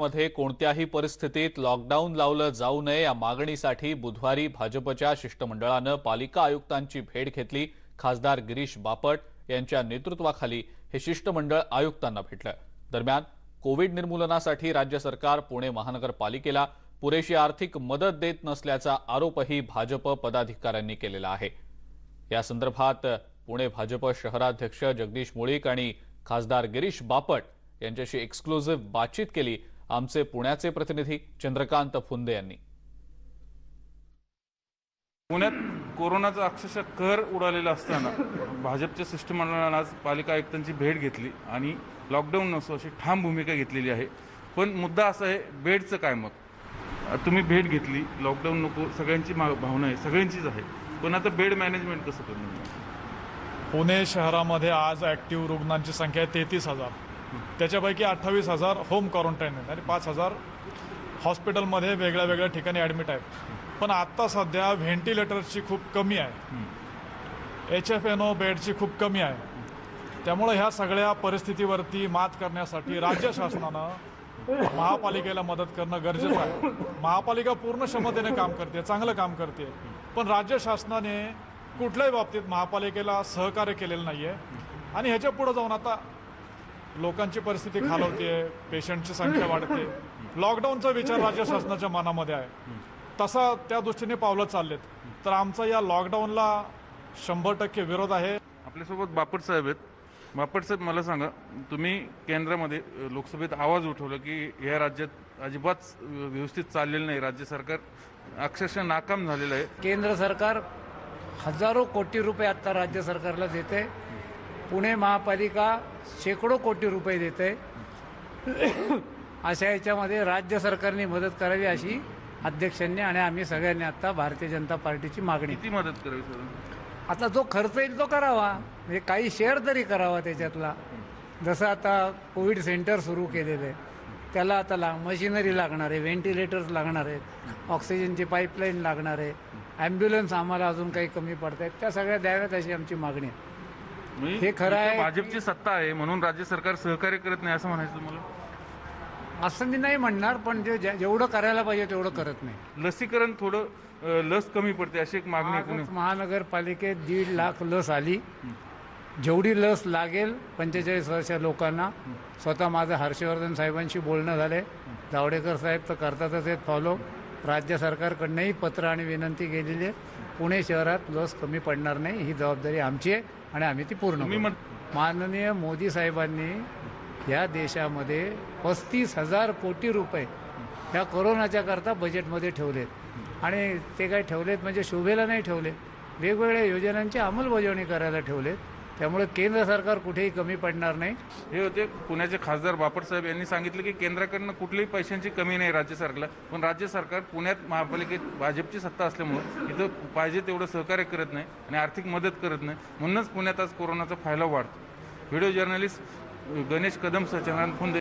मध्ये कोणत्याही परिस्थितीत लॉकडाऊन लावलं जाऊ नये या मागणीसाठी बुधवारी भाजपच्या शिष्टमंडळानं पालिका आयुक्तांची भेट घेतली. खासदार गिरीश बापट यांच्या नेतृत्वाखाली हे शिष्टमंडळ आयुक्तांना भेटलं. दरम्यान कोविड निर्मूलनासाठी राज्य सरकार पुणे महानगरपालिकेला पुरेशी आर्थिक मदत देत नसल्याचा आरोपही भाजप पदाधिकाऱ्यांनी केलेला आहे. या संदर्भात पुणे भाजप शहराध्यक्ष जगदीश मुळीक आणि खासदार गिरीश बापट यांच्याशी एक्सक्लुझिव्ह बातचीत केली. आमचे पुण्याचे प्रतिनिधी चंद्रकांत फुंदे यांनी. पुण्यात कोरोनाचा अक्षरशः कहर उडालेला असताना भाजपच्या शिष्टमंडळानं आज पालिका आयुक्तांची भेट घेतली आणि लॉकडाऊन नसो अशी ठाम भूमिका घेतलेली आहे. पण मुद्दा असा आहे बेडचं काय मत? तुम्ही भेट घेतली लॉकडाऊन नको सगळ्यांची भावना आहे सगळ्यांचीच आहे. पण आता बेड मॅनेजमेंट कसं करणार? पुणे शहरामध्ये आज ॲक्टिव्ह रुग्णांची संख्या आहे तेहतीस हजार. त्याच्यापैकी अठ्ठावीस हजार होम क्वारंटाईन आहेत आणि पाच हजार हॉस्पिटलमध्ये वेगळ्या वेगळ्या ठिकाणी ॲडमिट आहेत. पण आत्ता सध्या व्हेंटिलेटर्सची खूप कमी आहे. एच एफ एन ओ बेडची खूप कमी आहे. त्यामुळे ह्या सगळ्या परिस्थितीवरती मात करण्यासाठी राज्य शासनानं महापालिकेला मदत करणं गरजेचं आहे. महापालिका पूर्ण क्षमतेने काम करते चांगलं काम करते. पण राज्य शासनाने कुठल्याही बाबतीत महापालिकेला सहकार्य केलेलं नाही आहे आणि ह्याच्या पुढे जाऊन आता लोकांची परिस्थिती खालवते पेशंटची संख्या वाढते. लॉकडाऊनचा विचार राज्य शासनाच्या मनामध्ये आहे. तसा त्या दृष्टीने पावलं चाललेत. तर आमचा या लॉकडाऊनला शंभर टक्के विरोध आहे. आपल्यासोबत बापट साहेब आहेत. बापट साहेब मला सांगा तुम्ही केंद्रामध्ये लोकसभेत आवाज उठवला की या राज्यात अजिबात व्यवस्थित चाललेलं नाही. राज्य सरकार अक्षरशः नाकाम झालेलं आहे. केंद्र सरकार हजारो कोटी रुपये आत्ता राज्य सरकारला देते. पुणे महापालिका शेकडो कोटी रुपये देते. अशा याच्यामध्ये राज्य सरकारने मदत करावी अशी अध्यक्षांनी आणि आम्ही सगळ्यांनी आता भारतीय जनता पार्टीची मागणी. किती मदत करावी सर? आता जो खर्च येईल तो करावा. म्हणजे काही शेअर तरी करावा त्याच्यातला. जसं आता कोविड सेंटर सुरू केलेलं आहे. त्याला आता ला मशिनरी लागणार आहे व्हेंटिलेटर्स लागणार आहेत ऑक्सिजनची पाईपलाईन लागणार आहे ॲम्ब्युलन्स आम्हाला अजून काही कमी पडत आहेत त्या सगळ्या द्याव्यात अशी आमची मागणी आहे. हे खरं आहे. भाजपची सत्ता आहे म्हणून राज्य सरकार सहकार्य करत नाही असं म्हणायचं तुम्हाला? असं मी नाही म्हणणार पण जे जे- जेवढं करायला पाहिजे तेवढं करत नाही. लसीकरण थोडं अ, लस कमी पडते अशी एक मागणी आहे आजच महानगरपालिकेत दीड लाख लस आली. जेवढी लस लागेल पंचेचाळीस वर्षा लोकांना स्वतः माझं हर्षवर्धन साहेबांशी बोलणं झालंय. जावडेकर साहेब तर करतातच आहेत फॉलो राज्य सरकारकडनंही पत्र आणि विनंती केलेली आहे. पुणे शहरात लस कमी पडणार नाही ही जबाबदारी आमची आहे. आणि आम्ही ती पूर्ण. म्हण- माननीय मोदी साहेबांनी या देशामध्ये पस्तीस हजार कोटी रुपये ह्या कोरोनाच्या करता बजेटमध्ये ठेवलेत. आणि ते काय ठेवलेत म्हणजे शोभेला नाही ठेवले वेगवेगळ्या योजनांची अंमलबजावणी करायला ठेवलेत. त्यामुळे केंद्र सरकार कुठेही कमी पडणार नाही. हे होते पुण्याचे खासदार बापट साहेब यांनी सांगितलं की केंद्राकडनं कुठल्याही पैशांची कमी नाही राज्य सरकारला. पण राज्य सरकार पुण्यात महापालिकेत भाजपची सत्ता असल्यामुळं इथं पाहिजे तेवढं सहकार्य करत नाही आणि आर्थिक मदत करत नाही. म्हणूनच पुण्यात आज कोरोनाचा फैलाव वाढतो. व्हिडिओ जर्नलिस्ट गणेश कदम सचनान फुंदे